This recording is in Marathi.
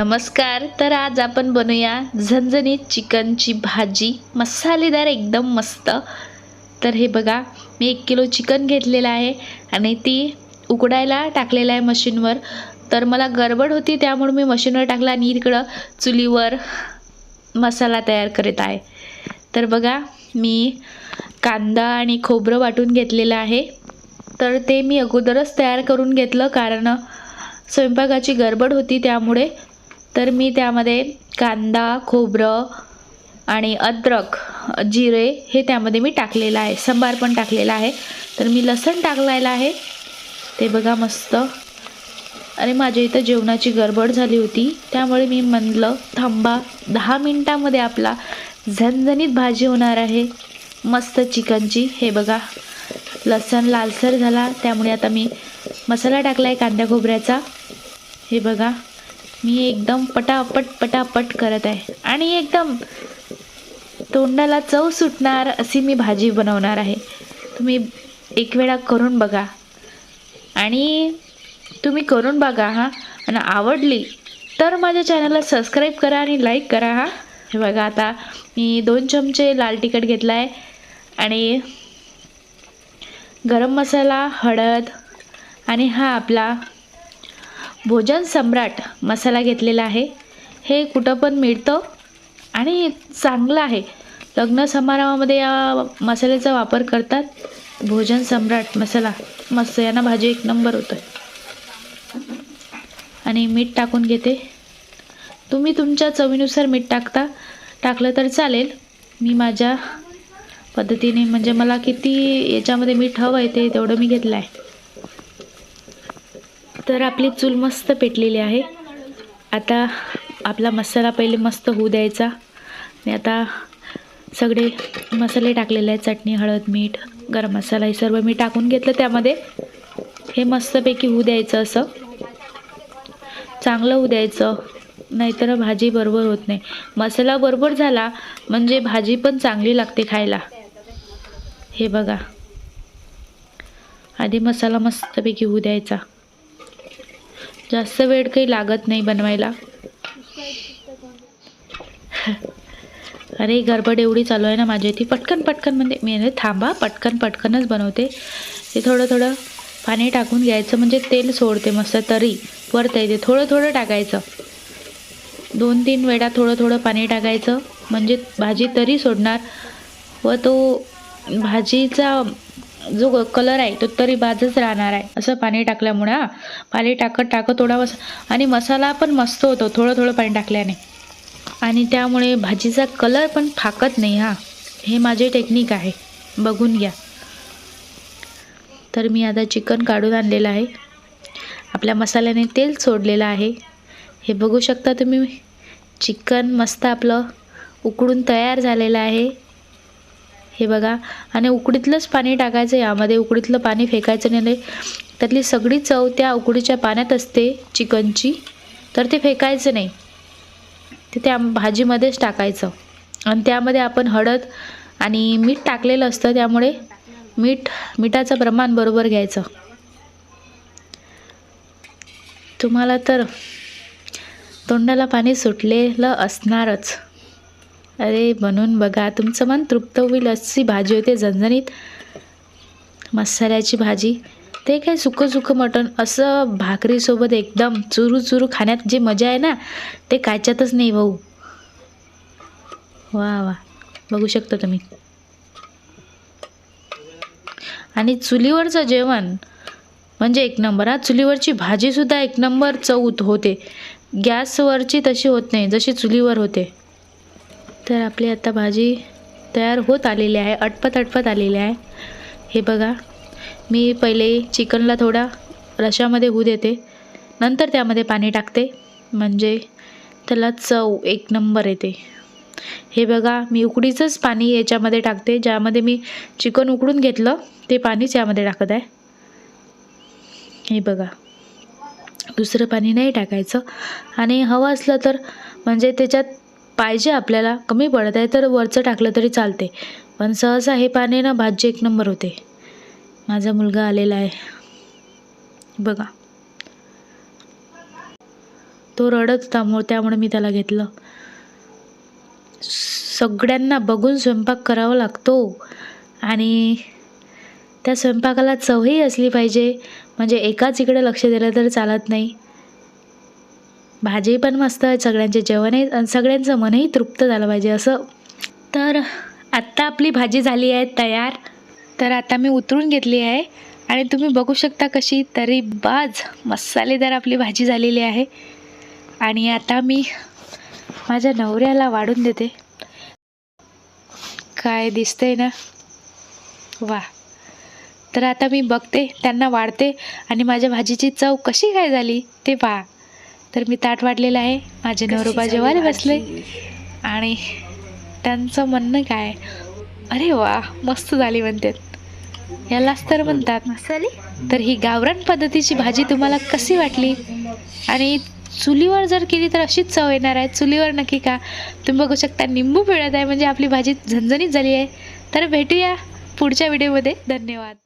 नमस्कार तर आज आपण बनवूया झणझणीत चिकनची भाजी. मसालेदार एकदम मस्त. तर हे बघा मी एक किलो चिकन घेतलेलं आहे आणि ती उकडायला टाकलेलं आहे मशीनवर. तर मला गडबड होती त्यामुळे मी मशीनवर टाकला आणि इकडं चुलीवर मसाला तयार करत आहे. तर बघा मी कांदा आणि खोबरं वाटून घेतलेलं आहे. तर ते मी अगोदरच तयार करून घेतलं कारण स्वयंपाकाची गडबड होती त्यामुळे तर मी त्यामध्ये कांदा खोबरं आणि अद्रक जिरे हे त्यामध्ये मी टाकलेलं आहे. संबार पण टाकलेला आहे. तर मी लसण टाकलेलं आहे. ते बघा मस्त. आणि माझ्या इथं जेवणाची गडबड झाली होती. त्यामुळे मी म्हणलं थांबा दहा मिनटामध्ये आपला झणझणीत भाजी होणार आहे. मस्त चिकनची. हे बघा लसण लालसर झाला. त्यामुळे आता मी मसाला टाकला आहे कांद्या खोबऱ्याचा. हे बघा. मी एकदम पटापट पटापट करत आहे. आणि एकदम तोंडाला चव सुटणार अशी मी भाजी बनवणार आहे. तुम्ही एक वेळा करून बघा. आणि तुम्ही करून बघा हां. आणि आवडली तर माझ्या चॅनलला सबस्क्राईब करा आणि लाईक करा हां. हे बघा आता मी दोन चमचे लाल तिखट घेतला आहे आणि गरम मसाला हळद आणि हा आपला भोजन सम्राट मसाला घेतलेला आहे. हे कुठं पण मिळतं आणि चांगलं आहे. लग्न समारंभामध्ये या मसाल्याचा वापर करतात. भोजन सम्राट मसाला. मस्त यांना भाजी एक नंबर होतं आणि मीठ टाकून घेते. तुम्ही तुमच्या चवीनुसार मीठ टाकता. टाकलं तर चालेल. मी माझ्या पद्धतीने म्हणजे मला किती याच्यामध्ये मीठ हवं आहे ते तेवढं मी घेतलं आहे तर आपली चूल मस्त पेटलेली आहे. आता आपला मसाला पहिले मस्त होऊ द्यायचा. आणि आता सगळे मसाले टाकलेले आहेत. चटणी हळद मीठ गरम मसाला हे सर्व मी टाकून घेतलं त्यामध्ये. हे मस्तपैकी होऊ द्यायचं असं. चांगलं होऊ द्यायचं. नाहीतर भाजी बरोबर होत नाही. मसाला बरोबर झाला म्हणजे भाजी पण चांगली लागते खायला. हे बघा. आधी मसाला मस्तपैकी होऊ द्यायचा. जास्त वेळ काही लागत नाही बनवायला. अरे गडबड एवढी चालू आहे ना माझी ती पटकन पटकन म्हणजे मी थांबा पटकन पटकनच बनवते. ते थोडं थोडं पाणी टाकून घ्यायचं म्हणजे तेल सोडते मस्त तरी. वरता येते थोडं थोडं टाकायचं. दोन तीन वेळा थोडं थोडं पाणी टाकायचं. म्हणजे भाजी तरी सोडणार. व तो भाजीचा जो कलर आहे तो तरी बाजच राहणार आहे. असं पाणी टाकल्यामुळे हा. पाणी टाकत टाकत थोडा मस आणि मसाला पण मस्त होतो थोडं थोडं पाणी टाकल्याने. आणि त्यामुळे भाजीचा कलर पण फाकत नाही हा. हे माझे टेक्निक आहे. बघून घ्या. तर मी आता चिकन काढून आणलेलं आहे. आपल्या मसाल्याने तेल सोडलेलं आहे. हे बघू शकता तुम्ही. चिकन मस्त आपलं उकडून तयार झालेलं आहे. हे बघा. आणि उकडीतलंच पाणी टाकायचं यामध्ये. उकडीतलं पाणी फेकायचं नाही. त्यातली सगळी चव त्या उकडीच्या पाण्यात असते चिकनची. तर ते फेकायचं नाही. ते त्या भाजीमध्येच टाकायचं. आणि त्यामध्ये आपण हळद आणि मीठ टाकलेलं असतं. त्यामुळे मीठ मिठाचं प्रमाण बरोबर घ्यायचं. तुम्हाला तर तोंडाला पाणी सुटलेलं असणारच. अरे बनवून बघा तुमचं मन तृप्त होईल अशी भाजी होते झणझणीत. मसाल्याची भाजी. ते काय सुकं सुकं मटण असं भाकरीसोबत एकदम चुरू चुरू खाण्यात जी मजा आहे ना ते कायच्यातच नाही भाऊ. वा वा. बघू शकता तुम्ही. आणि चुलीवरचं जेवण म्हणजे एक नंबर हा चुलीवरची भाजीसुद्धा एक नंबर चव होते. गॅसवरची तशी होत नाही जशी चुलीवर होते. तर आपली आता भाजी तयार होत आलेली आहे अटपत अटपत आलेली आहे. हे बघा मी पहिले चिकनला थोडा रशामध्ये होऊ देते. नंतर त्यामध्ये पाणी टाकते म्हणजे त्याला चव एक नंबर येते. हे बघा मी उकडीचंच पाणी याच्यामध्ये टाकते ज्यामध्ये मी चिकन उकडून घेतलं ते पाणीच यामध्ये टाकत आहे. हे बघा दुसरं पाणी नाही टाकायचं. आणि हवं असलं तर म्हणजे त्याच्यात पाहिजे आपल्याला. कमी पडत आहे तर वरचं टाकलं तरी चालते. पण सहसा हे पाने ना भाजी एक नंबर होते. माझा मुलगा आलेला आहे. बघा. तो रडत होता मग त्यामुळे मी त्याला घेतलं. सगळ्यांना बघून स्वयंपाक करावा लागतो. आणि त्या स्वयंपाकाला चवही असली पाहिजे. म्हणजे एकाच इकडे लक्ष दिलं तर चालत नाही. भाजी पण मस्त आहे सगळ्यांचे जेवणही आणि सगळ्यांचं मनही तृप्त झालं पाहिजे असं. तर आत्ता आपली भाजी झाली आहे तयार. तर आता मी उतरून घेतली आहे आणि तुम्ही बघू शकता कशी तरी बाज मसालेदार आपली भाजी झालेली आहे. आणि आता मी माझ्या नवऱ्याला वाढून देते. काय दिसतंय ना? वा तर आता मी बघते त्यांना वाढते आणि माझ्या भाजीची चव कशी काय झाली ते पहा. तर मी ताट वाढलेलं आहे. माझे नवरोबा जेवायला बसले आणि त्यांचं म्हणणं काय? अरे वा मस्त झाली म्हणतात. यालाच तर म्हणतात. मसाले तर ही गावरान पद्धतीची भाजी तुम्हाला कशी वाटली? आणि चुलीवर जर केली तर अशीच चव येणार आहे. चुलीवर नक्की का? तुम्ही बघू शकता निंबू पिळत आहे. म्हणजे आपली भाजी झणझणीत झाली आहे. तर भेटूया पुढच्या व्हिडिओमध्ये. धन्यवाद.